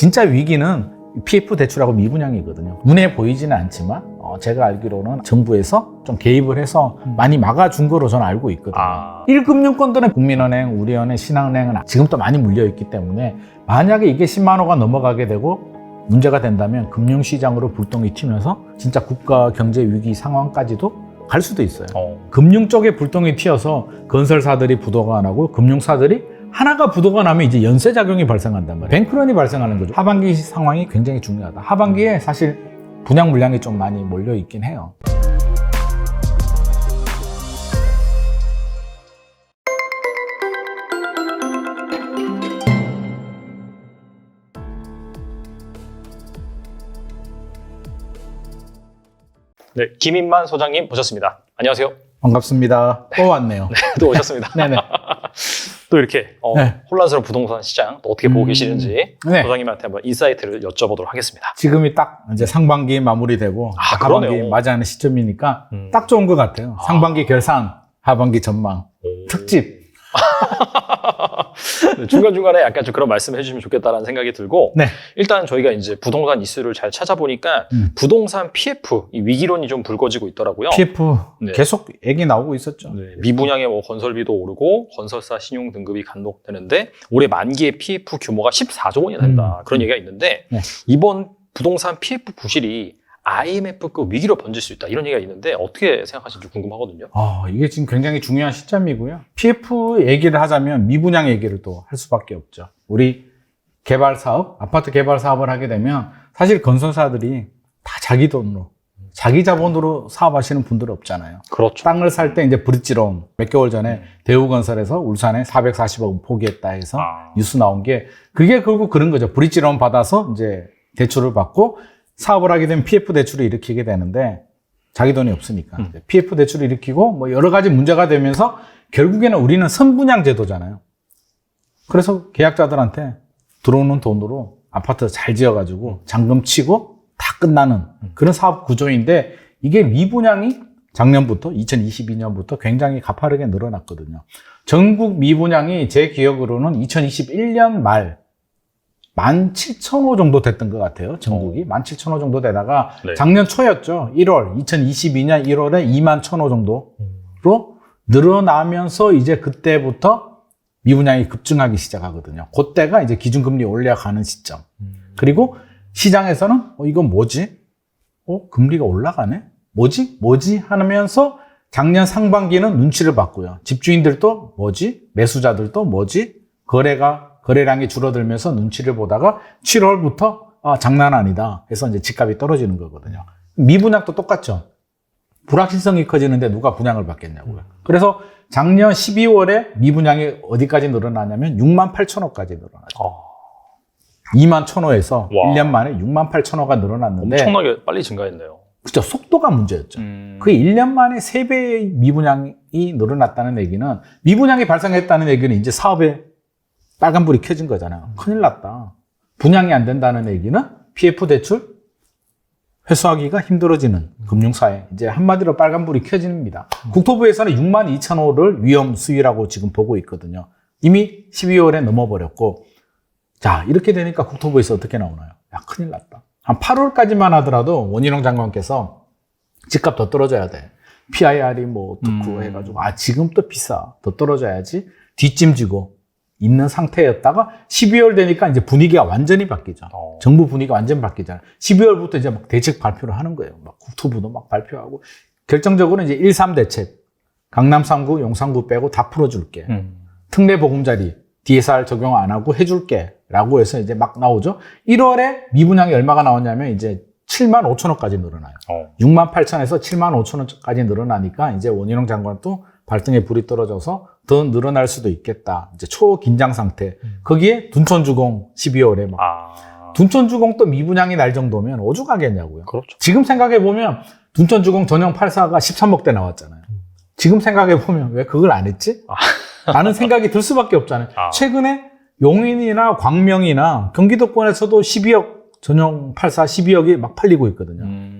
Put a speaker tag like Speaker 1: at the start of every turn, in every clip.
Speaker 1: 진짜 위기는 PF 대출하고 미분양이거든요. 눈에 보이지는 않지만 어, 제가 알기로는 정부에서 좀 개입을 해서 많이 막아준 거로 저는 알고 있거든요.
Speaker 2: 아.
Speaker 1: 1금융권들은 국민은행, 우리은행, 신한은행은 지금 또 많이 물려있기 때문에 만약에 이게 10만 호가 넘어가게 되고 문제가 된다면 금융시장으로 불똥이 튀면서 진짜 국가 경제 위기 상황까지도 갈 수도 있어요.
Speaker 2: 어.
Speaker 1: 금융 쪽에 불똥이 튀어서 건설사들이 부도가 나고 금융사들이 하나가 부도가 나면 이제 연쇄 작용이 발생한단 말이에요. 뱅크런이 발생하는 거죠. 하반기 상황이 굉장히 중요하다. 하반기에 사실 분양 물량이 좀 많이 몰려 있긴 해요.
Speaker 2: 네, 김인만 소장님 모셨습니다. 안녕하세요.
Speaker 1: 반갑습니다. 또 왔네요.
Speaker 2: 또 오셨습니다.
Speaker 1: 네네.
Speaker 2: 또 이렇게 어,
Speaker 1: 네.
Speaker 2: 혼란스러운 부동산 시장 또 어떻게 보고
Speaker 1: 음.
Speaker 2: 계시는지
Speaker 1: 네.
Speaker 2: 소장님한테 한번 인사이트를 여쭤보도록 하겠습니다.
Speaker 1: 지금이 딱 이제 상반기 마무리되고
Speaker 2: 아,
Speaker 1: 하반기
Speaker 2: 그러네요.
Speaker 1: 맞이하는 시점이니까
Speaker 2: 음.
Speaker 1: 딱 좋은 것 같아요. 상반기 결산, 하반기 전망,
Speaker 2: 오.
Speaker 1: 특집.
Speaker 2: 네, 중간중간에 약간 좀 그런 말씀 해주시면 좋겠다라는 생각이 들고
Speaker 1: 네.
Speaker 2: 일단 저희가 이제 부동산 이슈를 잘 찾아보니까
Speaker 1: 음.
Speaker 2: 부동산 PF 이 위기론이 좀 불거지고 있더라고요.
Speaker 1: PF
Speaker 2: 네.
Speaker 1: 계속 얘기 나오고 있었죠.
Speaker 2: 네, 미분양의 뭐 건설비도 오르고 건설사 신용 등급이 감독되는데 올해 만기의 PF 규모가 14조 원이 된다
Speaker 1: 음.
Speaker 2: 그런 얘기가 있는데
Speaker 1: 네.
Speaker 2: 이번 부동산 PF 부실이 IMF급 위기로 번질 수 있다 이런 얘기가 있는데 어떻게 생각하시는지 궁금하거든요.
Speaker 1: 아, 이게 지금 굉장히 중요한 시점이고요. PF 얘기를 하자면 미분양 얘기를 또 할 수밖에 없죠. 우리 개발 사업, 아파트 개발 사업을 하게 되면 사실 건설사들이 다 자기 돈으로, 자기 자본으로 사업하시는 분들 없잖아요.
Speaker 2: 그렇죠.
Speaker 1: 땅을 살 때 이제 브릿지론 몇 개월 전에 대우건설에서 울산에 440억 포기했다 해서
Speaker 2: 아.
Speaker 1: 뉴스 나온 게 그게 결국 그런 거죠. 브릿지론 받아서 이제 대출을 받고 사업을 하게 되면 PF 대출을 일으키게 되는데 자기 돈이 없으니까
Speaker 2: 음.
Speaker 1: PF 대출을 일으키고 뭐 여러 가지 문제가 되면서 결국에는 우리는 선분양 제도잖아요. 그래서 계약자들한테 들어오는 돈으로 아파트 잘 지어가지고 잔금 치고 다 끝나는 그런 사업 구조인데 이게 미분양이 작년부터 2022년부터 굉장히 가파르게 늘어났거든요. 전국 미분양이 제 기억으로는 2021년 말 17,000호 정도 됐던 것 같아요. 전국이 17,000호 정도 되다가
Speaker 2: 네.
Speaker 1: 작년 초였죠. 1월 2022년 1월에 21,000호 정도로 늘어나면서 이제 그때부터 미분양이 급증하기 시작하거든요. 그때가 이제 기준금리 올려가는 시점. 그리고 시장에서는 어, 이건 뭐지? 어, 금리가 올라가네? 뭐지? 뭐지? 하면서 작년 상반기는 눈치를 봤고요. 집주인들도 뭐지? 매수자들도 뭐지? 거래가, 거래량이 줄어들면서 눈치를 보다가 7월부터 아, 장난 아니다. 해서 이제 집값이 떨어지는 거거든요. 미분양도 똑같죠. 불확실성이 커지는데 누가 분양을 받겠냐고요. 그래서 작년 12월에 미분양이 어디까지 늘어나냐면 6만 8천 호까지 늘어나죠.
Speaker 2: 아,
Speaker 1: 2만 1천호에서
Speaker 2: 와.
Speaker 1: 1년 만에 6만 8천 호가 늘어났는데
Speaker 2: 엄청나게 빨리 증가했네요.
Speaker 1: 그죠 속도가 문제였죠.
Speaker 2: 음.
Speaker 1: 그 1년 만에 3배의 미분양이 늘어났다는 얘기는 미분양이 발생했다는 얘기는 이제 사업에 빨간불이 켜진 거잖아요. 큰일 났다. 분양이 안 된다는 얘기는 PF 대출 회수하기가 힘들어지는 금융사에 이제 한마디로 빨간불이 켜집니다. 국토부에서는 6만 2천 호를 위험 수위라고 지금 보고 있거든요. 이미 12월에 넘어버렸고 자 이렇게 되니까 국토부에서 어떻게 나오나요? 야 큰일 났다. 한 8월까지만 하더라도 원희룡 장관께서 집값 더 떨어져야 돼. PIR이 뭐 어떻고
Speaker 2: 음.
Speaker 1: 해가지고 아 지금 또 비싸. 더 떨어져야지. 뒷짐지고 있는 상태였다가 12월 되니까 이제 분위기가 완전히 바뀌죠.
Speaker 2: 어.
Speaker 1: 정부 분위기가 완전히 바뀌잖아요. 12월부터 이제 막 대책 발표를 하는 거예요. 막 국토부도 막 발표하고 결정적으로 이제 1, 3 대책 강남 3구, 용산구 빼고 다 풀어줄게.
Speaker 2: 음.
Speaker 1: 특례 보금자리 DSR 적용 안 하고 해줄게 라고 해서 이제 막 나오죠. 1월에 미분양이 얼마가 나왔냐면 이제 7만 5천 원까지 늘어나요.
Speaker 2: 어.
Speaker 1: 6만 8천에서 7만 5천 원까지 늘어나니까 이제 원희룡 장관도 발등에 불이 떨어져서 더 늘어날 수도 있겠다. 이제 초긴장 상태. 거기에 둔촌주공 12월에 막
Speaker 2: 아.
Speaker 1: 둔촌주공 또 미분양이 날 정도면 오죽하겠냐고요.
Speaker 2: 그렇죠.
Speaker 1: 지금 생각해 보면 둔촌주공 전용 84가 13억 대 나왔잖아요. 지금 생각해 보면 왜 그걸 안 했지? 라는 생각이 들 수밖에 없잖아요.
Speaker 2: 아.
Speaker 1: 최근에 용인이나 광명이나 경기도권에서도 12억 전용 84 12억이 막 팔리고 있거든요.
Speaker 2: 음.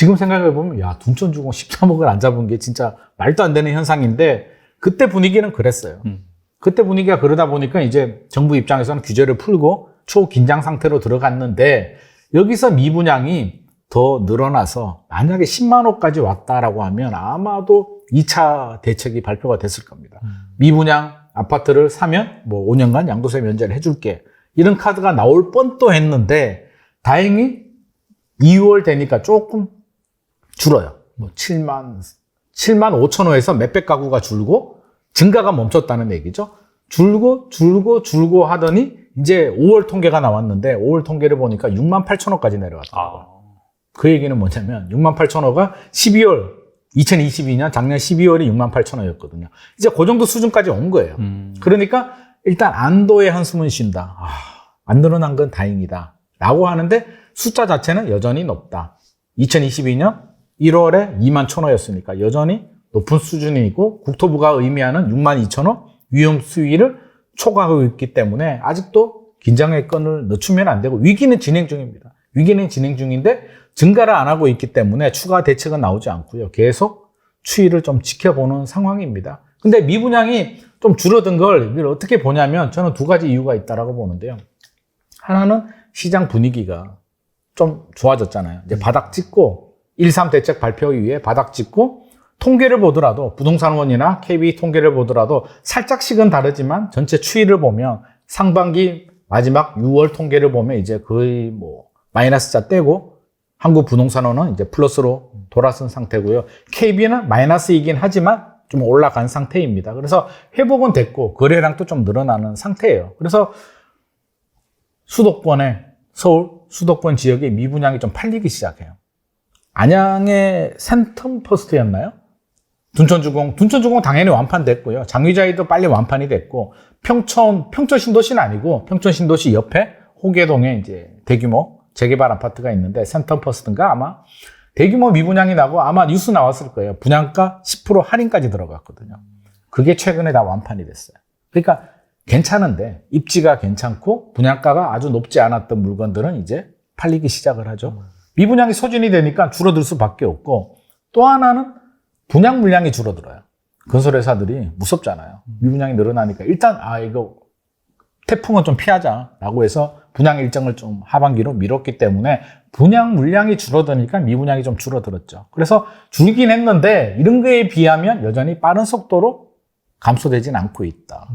Speaker 1: 지금 생각해 보면 야 둔촌주공 13억을 안 잡은 게 진짜 말도 안 되는 현상인데 그때 분위기는 그랬어요.
Speaker 2: 음.
Speaker 1: 그때 분위기가 그러다 보니까 이제 정부 입장에서는 규제를 풀고 초긴장 상태로 들어갔는데 여기서 미분양이 더 늘어나서 만약에 10만 호까지 왔다라고 하면 아마도 2차 대책이 발표가 됐을 겁니다. 미분양 아파트를 사면 뭐 5년간 양도세 면제를 해줄게. 이런 카드가 나올 뻔도 했는데 다행히 2월 되니까 조금 줄어요. 뭐 7만 7만 5천 호에서 몇백 가구가 줄고 증가가 멈췄다는 얘기죠. 줄고 줄고 줄고 하더니 이제 5월 통계가 나왔는데 5월 통계를 보니까 6만 8천 호까지 내려갔더라고요.
Speaker 2: 아.
Speaker 1: 그 얘기는 뭐냐면 6만 8천 호가 12월 2022년 작년 12월이 6만 8천 호였거든요. 이제 그 정도 수준까지 온 거예요.
Speaker 2: 음.
Speaker 1: 그러니까 일단 안도의 한숨은 쉰다. 아, 안 늘어난 건 다행이다. 라고 하는데 숫자 자체는 여전히 높다. 2022년 1월에 2만 1천호였으니까 여전히 높은 수준이고 국토부가 의미하는 6만 2천호 위험 수위를 초과하고 있기 때문에 아직도 긴장의 끈을 늦추면 안 되고 위기는 진행 중입니다. 위기는 진행 중인데 증가를 안 하고 있기 때문에 추가 대책은 나오지 않고요. 계속 추이를 좀 지켜보는 상황입니다. 근데 미분양이 좀 줄어든 걸 이걸 어떻게 보냐면 저는 두 가지 이유가 있다라고 보는데요. 하나는 시장 분위기가 좀 좋아졌잖아요. 이제 바닥 찍고 1, 3 대책 발표 이후에 바닥 찍고 통계를 보더라도 부동산원이나 KB 통계를 보더라도 살짝씩은 다르지만 전체 추이를 보면 상반기 마지막 6월 통계를 보면 이제 거의 뭐 마이너스자 떼고 한국 부동산원은 이제 플러스로 돌아선 상태고요. KB는 마이너스이긴 하지만 좀 올라간 상태입니다. 그래서 회복은 됐고 거래량도 좀 늘어나는 상태예요. 그래서 수도권에 서울 수도권 지역의 미분양이 좀 팔리기 시작해요. 안양의 센텀 퍼스트였나요? 둔천주공, 둔천주공 당연히 완판됐고요. 장위자이도 빨리 완판이 됐고, 평촌, 평촌 신도시는 아니고, 평촌 신도시 옆에 호계동에 이제 대규모 재개발 아파트가 있는데, 센텀 퍼스트인가 아마 대규모 미분양이 나고 아마 뉴스 나왔을 거예요. 분양가 10% 할인까지 들어갔거든요. 그게 최근에 다 완판이 됐어요. 그러니까 괜찮은데 입지가 괜찮고 분양가가 아주 높지 않았던 물건들은 이제 팔리기 시작을 하죠. 미분양이 소진이 되니까 줄어들 수밖에 없고 또 하나는 분양 물량이 줄어들어요. 건설회사들이 무섭잖아요. 미분양이 늘어나니까 일단 아 이거 태풍은 좀 피하자라고 해서 분양 일정을 좀 하반기로 미뤘기 때문에 분양 물량이 줄어드니까 미분양이 좀 줄어들었죠. 그래서 줄긴 했는데 이런 거에 비하면 여전히 빠른 속도로 감소되진 않고 있다.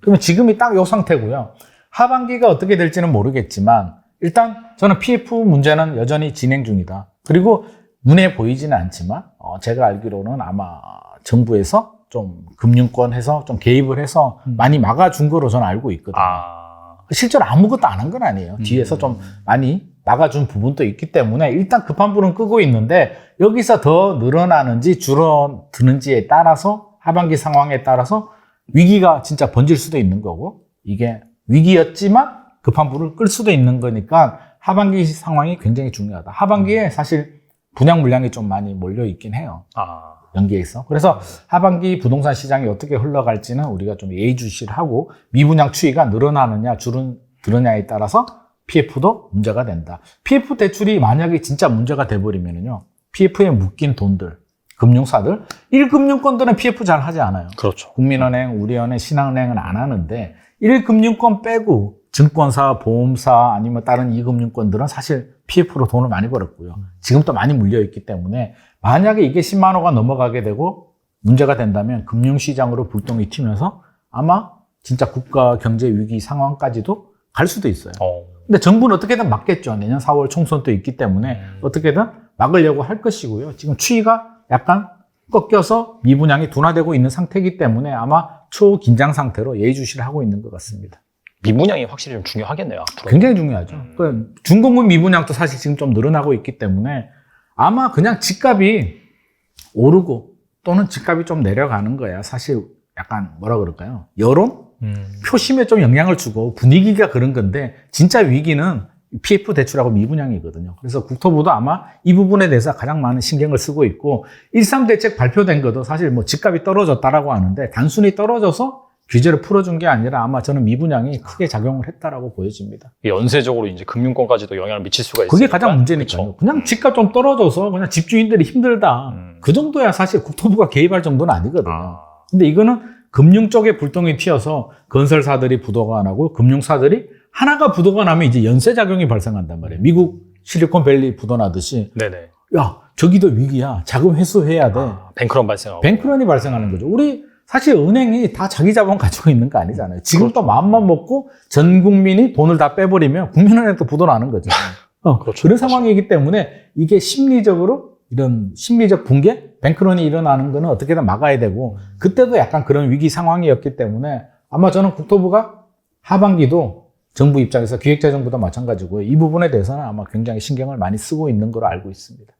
Speaker 1: 그러면 지금이 딱 이 상태고요. 하반기가 어떻게 될지는 모르겠지만 일단 저는 PF 문제는 여전히 진행 중이다. 그리고 눈에 보이지는 않지만 어, 제가 알기로는 아마 정부에서 좀 금융권에서 좀 개입을 해서 많이 막아준 거로 저는 알고 있거든요.
Speaker 2: 아.
Speaker 1: 실제로 아무것도 안 한 건 아니에요. 뒤에서 좀 많이 막아준 부분도 있기 때문에 일단 급한 불은 끄고 있는데 여기서 더 늘어나는지 줄어드는지에 따라서 하반기 상황에 따라서 위기가 진짜 번질 수도 있는 거고 이게 위기였지만 급한 불을 끌 수도 있는 거니까 하반기 상황이 굉장히 중요하다. 하반기에 사실 분양 물량이 좀 많이 몰려 있긴 해요.
Speaker 2: 아.
Speaker 1: 연계해서. 그래서 하반기 부동산 시장이 어떻게 흘러갈지는 우리가 좀 예의주시하고 미분양 추이가 늘어나느냐 줄어드느냐에 따라서 PF도 문제가 된다. PF 대출이 만약에 진짜 문제가 돼버리면요. PF에 묶인 돈들, 금융사들, 1금융권들은 PF 잘 하지 않아요.
Speaker 2: 그렇죠.
Speaker 1: 국민은행, 우리은행, 신한은행은 안 하는데 1금융권 빼고 증권사, 보험사 아니면 다른 2금융권들은 사실 PF로 돈을 많이 벌었고요. 지금 또 많이 물려 있기 때문에 만약에 이게 10만 호가 넘어가게 되고 문제가 된다면 금융시장으로 불똥이 튀면서 아마 진짜 국가 경제 위기 상황까지도 갈 수도 있어요.
Speaker 2: 어.
Speaker 1: 근데 정부는 어떻게든 막겠죠. 내년 4월 총선도 있기 때문에 어떻게든 막으려고 할 것이고요. 지금 추이가 약간 꺾여서 미분양이 둔화되고 있는 상태이기 때문에 아마 초긴장 상태로 예의주시를 하고 있는 것 같습니다.
Speaker 2: 미분양이 확실히 좀 중요하겠네요. 앞으로.
Speaker 1: 굉장히 중요하죠. 그 중공급 미분양도 사실 지금 좀 늘어나고 있기 때문에 아마 그냥 집값이 오르고 또는 집값이 좀 내려가는 거야. 사실 약간 뭐라 그럴까요? 여론?
Speaker 2: 음.
Speaker 1: 표심에 좀 영향을 주고 분위기가 그런 건데 진짜 위기는 PF 대출하고 미분양이거든요. 그래서 국토부도 아마 이 부분에 대해서 가장 많은 신경을 쓰고 있고 13 대책 발표된 것도 사실 뭐 집값이 떨어졌다라고 하는데 단순히 떨어져서 규제를 풀어준 게 아니라 아마 저는 미분양이 크게 작용을 했다라고 보여집니다.
Speaker 2: 연쇄적으로 이제 금융권까지도 영향을 미칠 수가 있어요.
Speaker 1: 그게 가장 문제니까요. 그냥 집값 좀 떨어져서 그냥 집주인들이 힘들다.
Speaker 2: 음.
Speaker 1: 그 정도야 사실 국토부가 개입할 정도는 아니거든요.
Speaker 2: 아.
Speaker 1: 근데 이거는 금융 쪽에 불똥이 튀어서 건설사들이 부도가 나고 금융사들이 하나가 부도가 나면 이제 연쇄 작용이 발생한단 말이에요. 미국 실리콘밸리 부도 나듯이
Speaker 2: 네네.
Speaker 1: 야 저기도 위기야. 자금 회수해야 돼.
Speaker 2: 아, 뱅크런 발생하고.
Speaker 1: 뱅크런이 발생하는 거죠. 우리 사실 은행이 다 자기 자본 가지고 있는 거 아니잖아요. 지금 또
Speaker 2: 그렇죠.
Speaker 1: 마음만 먹고 전 국민이 돈을 다 빼버리면 국민은행도 부도 나는 거죠. 어,
Speaker 2: 그렇죠.
Speaker 1: 그런 상황이기 때문에 이게 심리적으로 이런 심리적 붕괴, 뱅크런이 일어나는 거는 어떻게든 막아야 되고 그때도 약간 그런 위기 상황이었기 때문에 아마 저는 국토부가 하반기도 정부 입장에서 기획재정부도 마찬가지고 이 부분에 대해서는 아마 굉장히 신경을 많이 쓰고 있는 걸로 알고 있습니다.